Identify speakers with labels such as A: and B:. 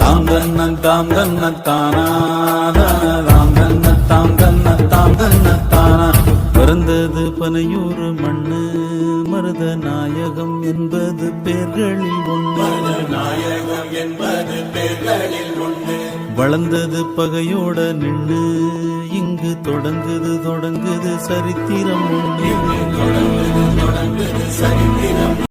A: தாம் தன்னம் தாம் தன்னம் தானா பிறந்தது பனையூர் மண்ணு மருத நாயகம் என்பது பேர்களில் ஒன்று
B: நாயகம் என்பது பேர்களில் ஒன்று
A: வளர்ந்தது பகையோட நின்று இங்கு தொடங்குது தொடங்குது சரித்திரம் ஒன்று